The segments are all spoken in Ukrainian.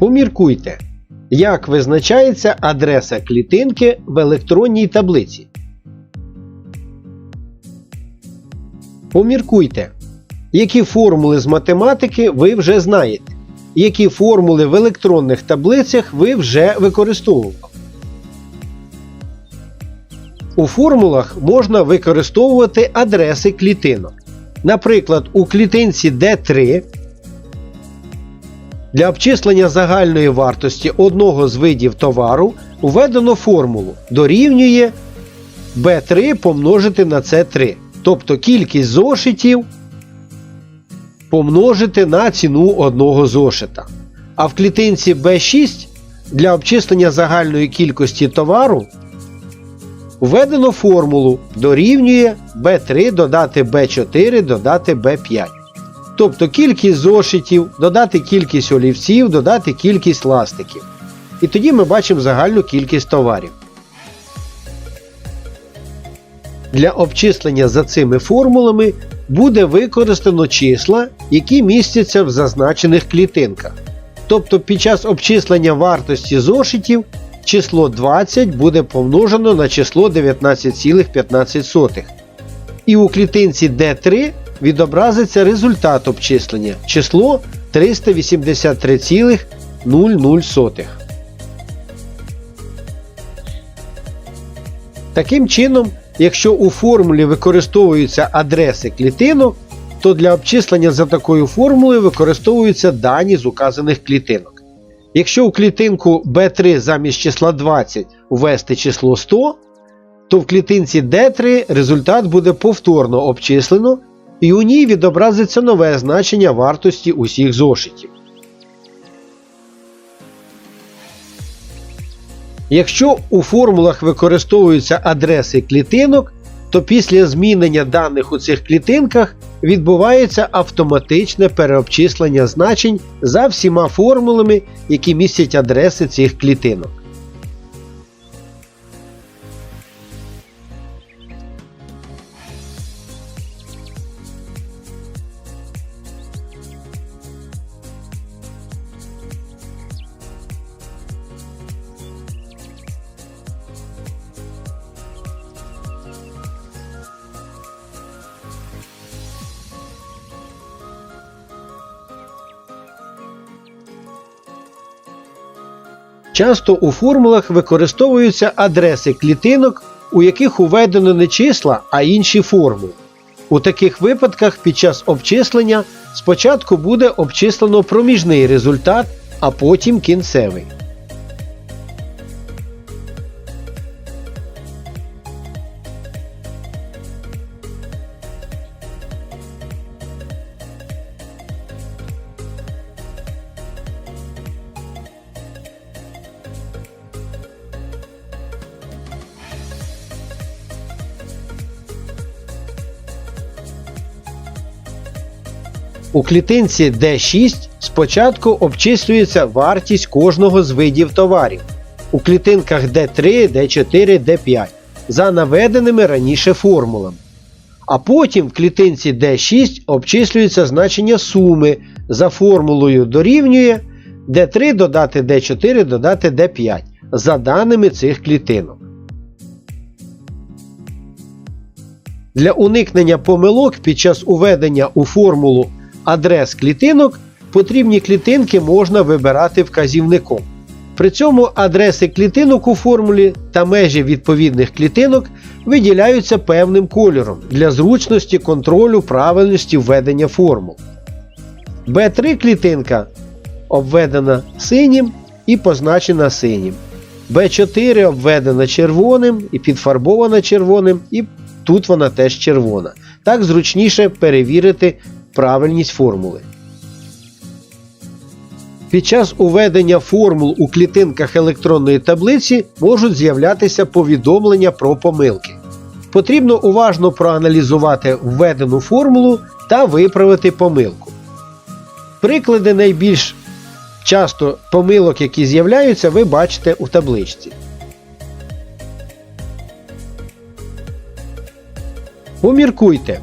Поміркуйте, як визначається адреса клітинки в електронній таблиці. Поміркуйте, які формули з математики ви вже знаєте, які формули в електронних таблицях ви вже використовували. У формулах можна використовувати адреси клітинок. Наприклад, у клітинці D3 для обчислення загальної вартості одного з видів товару введено формулу дорівнює B3 помножити на C3, тобто кількість зошитів помножити на ціну одного зошита. А в клітинці B6 для обчислення загальної кількості товару введено формулу дорівнює B3 додати B4 додати B5. Тобто кількість зошитів, додати кількість олівців, додати кількість ластиків. І тоді ми бачимо загальну кількість товарів. Для обчислення за цими формулами буде використано числа, які містяться в зазначених клітинках. Тобто під час обчислення вартості зошитів число 20 буде помножено на число 19,15. І у клітинці D3 відобразиться результат обчислення число 383,00. Таким чином, якщо у формулі використовуються адреси клітинок, то для обчислення за такою формулою використовуються дані з указаних клітинок. Якщо у клітинку B3 замість числа 20 ввести число 100, то в клітинці D3 результат буде повторно обчислено і у ній відобразиться нове значення вартості усіх зошитів. Якщо у формулах використовуються адреси клітинок, то після змінення даних у цих клітинках відбувається автоматичне переобчислення значень за всіма формулами, які містять адреси цих клітинок. Часто у формулах використовуються адреси клітинок, у яких уведено не числа, а інші формули. У таких випадках під час обчислення спочатку буде обчислено проміжний результат, а потім кінцевий. У клітинці D6 спочатку обчислюється вартість кожного з видів товарів. У клітинках D3, D4, D5 за наведеними раніше формулами. А потім в клітинці D6 обчислюється значення суми за формулою дорівнює D3 додати D4 додати D5 за даними цих клітинок. Для уникнення помилок під час уведення у формулу адрес клітинок потрібні клітинки можна вибирати вказівником. При цьому адреси клітинок у формулі та межі відповідних клітинок виділяються певним кольором для зручності контролю правильності введення формул. B3 клітинка обведена синім і позначена синім. B4 обведена червоним і підфарбована червоним, і тут вона теж червона. Так зручніше перевірити правильність формули. Під час уведення формул у клітинках електронної таблиці можуть з'являтися повідомлення про помилки. Потрібно уважно проаналізувати введену формулу та виправити помилку. Приклади найбільш часто помилок, які з'являються, ви бачите у табличці. Поміркуйте,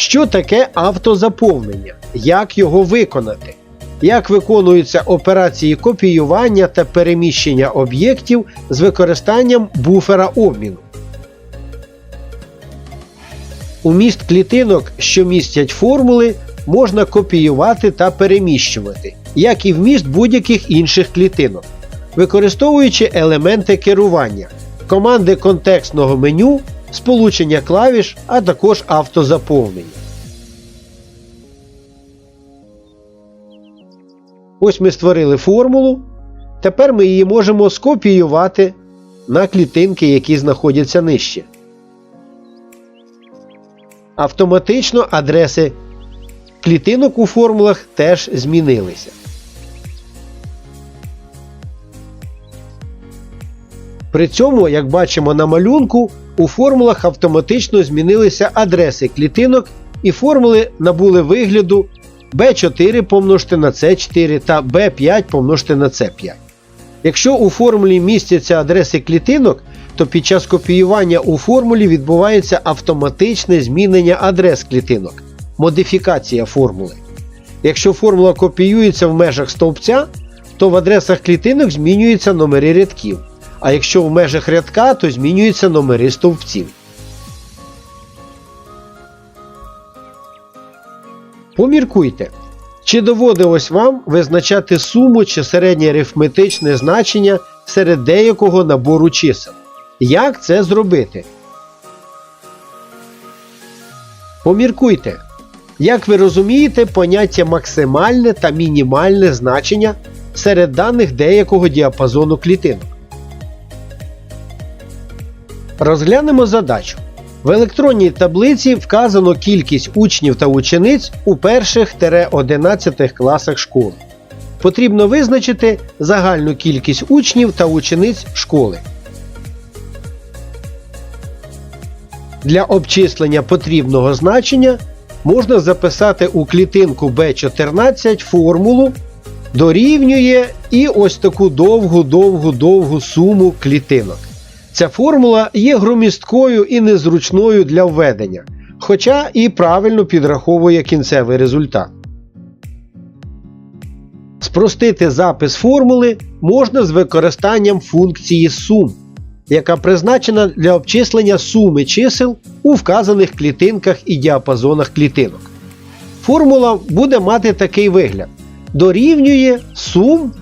що таке автозаповнення, як його виконати. як виконуються операції копіювання та переміщення об'єктів з використанням буфера обміну. Уміст клітинок, що містять формули, можна копіювати та переміщувати, як і вміст будь-яких інших клітинок, використовуючи елементи керування, команди контекстного меню, сполучення клавіш, а також автозаповнення. Ось ми створили формулу. Тепер ми її можемо скопіювати на клітинки, які знаходяться нижче. Автоматично адреси клітинок у формулах теж змінилися. При цьому, як бачимо на малюнку, у формулах автоматично змінилися адреси клітинок і формули набули вигляду b4 помножити на c4 та b5 помножити на c5. Якщо у формулі містяться адреси клітинок, то під час копіювання у формулі відбувається автоматичне змінення адрес клітинок, модифікація формули. Якщо формула копіюється в межах стовпця, то в адресах клітинок змінюються номери рядків, а якщо в межах рядка, то змінюються номери стовпців. Поміркуйте, чи доводилось вам визначати суму чи середнє арифметичне значення серед деякого набору чисел? Як це зробити? Поміркуйте. Як ви розумієте поняття максимальне та мінімальне значення серед даних деякого діапазону клітинок? Розглянемо задачу. В електронній таблиці вказано кількість учнів та учениць у перших 11 класах школи. Потрібно визначити загальну кількість учнів та учениць школи. Для обчислення потрібного значення можна записати у клітинку B14 формулу дорівнює і ось таку довгу-довгу-довгу суму клітинок. Ця формула є громісткою і незручною для введення, хоча і правильно підраховує кінцевий результат. Спростити запис формули можна з використанням функції сум, яка призначена для обчислення суми чисел у вказаних клітинках і діапазонах клітинок. Формула буде мати такий вигляд: дорівнює сум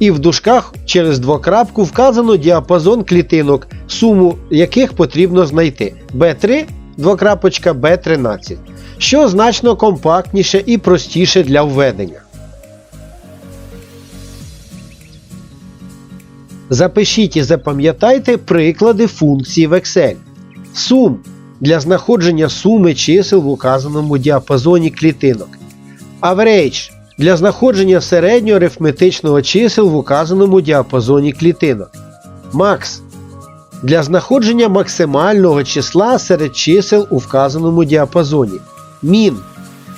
і в дужках через двокрапку вказано діапазон клітинок, суму яких потрібно знайти B3 двокрапочка B13, що значно компактніше і простіше для введення. Запишіть і запам'ятайте приклади функцій в Excel. Сум для знаходження суми чисел в указаному діапазоні клітинок. Average для знаходження середнього арифметичного чисел в указаному діапазоні клітинок. Max для знаходження максимального числа серед чисел у вказаному діапазоні. Min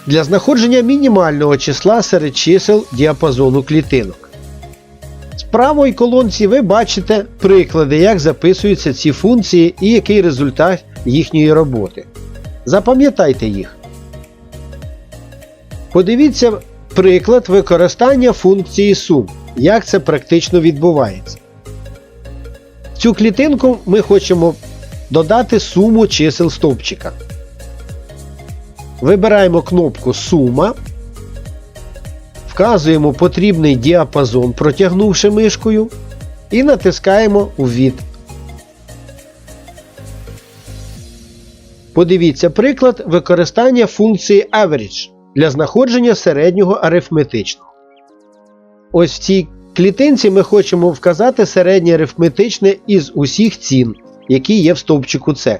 для знаходження мінімального числа серед чисел діапазону клітинок. З правої колонці ви бачите приклади, як записуються ці функції і який результат їхньої роботи. Запам'ятайте їх. Подивіться приклад використання функції сум. Як це практично відбувається. Цю клітинку ми хочемо додати суму чисел стовпчика. Вибираємо кнопку Сума. Вказуємо потрібний діапазон, протягнувши мишкою, і натискаємо Ввід. Подивіться приклад використання функції Average для знаходження середнього арифметичного. Ось в цій клітинці ми хочемо вказати середнє арифметичне із усіх цін, які є в стовпчику С.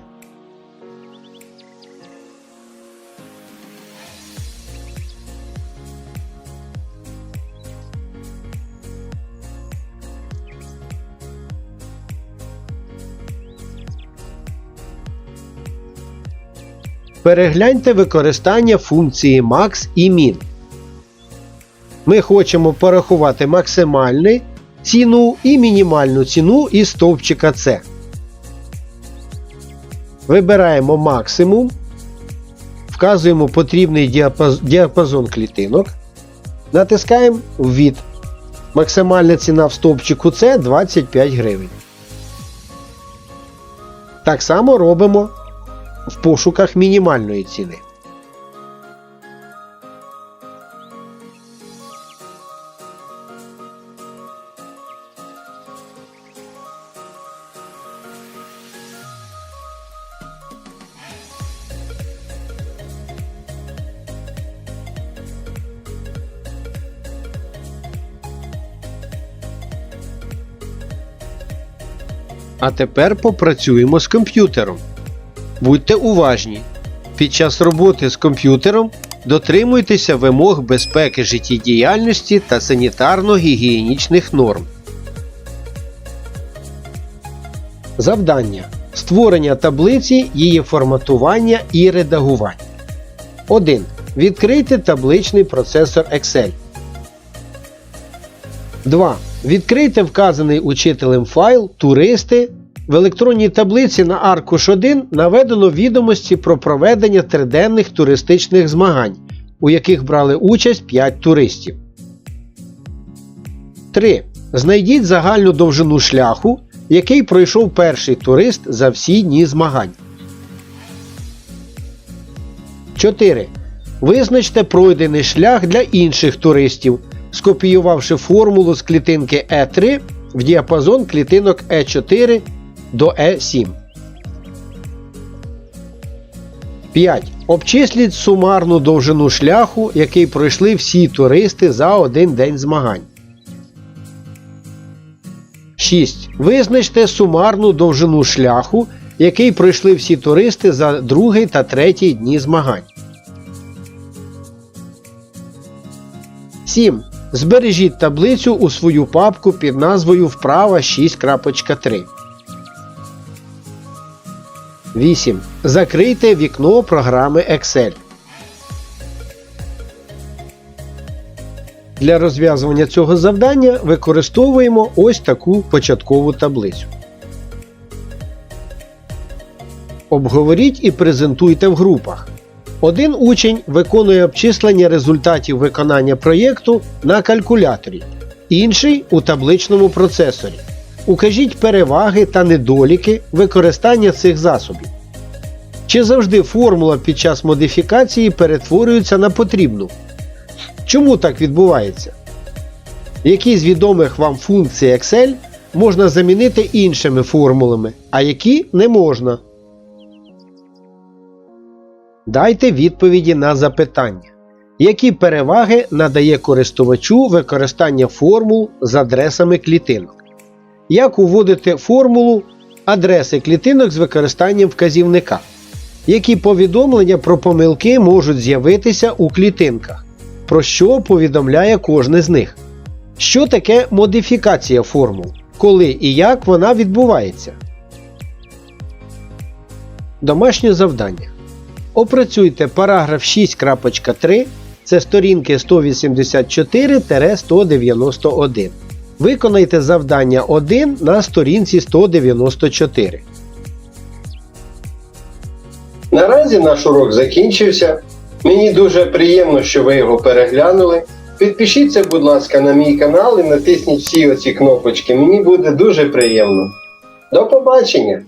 Перегляньте використання функції max і min. Ми хочемо порахувати максимальну ціну і мінімальну ціну із стовпчика C. Вибираємо максимум, вказуємо потрібний діапазон клітинок. Натискаємо Ввід. Максимальна ціна в стовпчику це 25 гривень. Так само робимо в пошуках мінімальної ціни. А тепер попрацюємо з комп'ютером. Будьте уважні. Під час роботи з комп'ютером дотримуйтеся вимог безпеки життєдіяльності та санітарно-гігієнічних норм. Завдання. Створення таблиці, її форматування і редагування. 1. Відкрийте табличний процесор Excel. 2. Відкрийте вказаний учителем файл Туристи. В електронній таблиці на аркуш 1 наведено відомості про проведення триденних туристичних змагань, у яких брали участь 5 туристів. 3. Знайдіть загальну довжину шляху, який пройшов перший турист за всі дні змагань. 4. Визначте пройдений шлях для інших туристів, скопіювавши формулу з клітинки Е3 в діапазон клітинок Е4 до Е7. 5. Обчисліть сумарну довжину шляху, який пройшли всі туристи за один день змагань. 6. Визначте сумарну довжину шляху, який пройшли всі туристи за другий та третій дні змагань. 7. Збережіть таблицю у свою папку під назвою Вправа 6.3. 8. Закрийте вікно програми Excel. Для розв'язування цього завдання використовуємо ось таку початкову таблицю. Обговоріть і презентуйте в групах. Один учень виконує обчислення результатів виконання проєкту на калькуляторі, інший у табличному процесорі. Укажіть переваги та недоліки використання цих засобів. Чи завжди формула під час модифікації перетворюється на потрібну? Чому так відбувається? Які з відомих вам функцій Excel можна замінити іншими формулами, а які не можна? Дайте відповіді на запитання. Які переваги надає користувачу використання формул з адресами клітинок? Як уводити формулу адреси клітинок з використанням вказівника? Які повідомлення про помилки можуть з'явитися у клітинках? Про що повідомляє кожне з них? Що таке модифікація формул? Коли і як вона відбувається? Домашнє завдання. Опрацюйте параграф 6.3. Це сторінки 184-191. Виконайте завдання 1 на сторінці 194. Наразі наш урок закінчився. Мені дуже приємно, що ви його переглянули. Підпишіться, будь ласка, на мій канал і натисніть всі оці кнопочки. Мені буде дуже приємно. До побачення!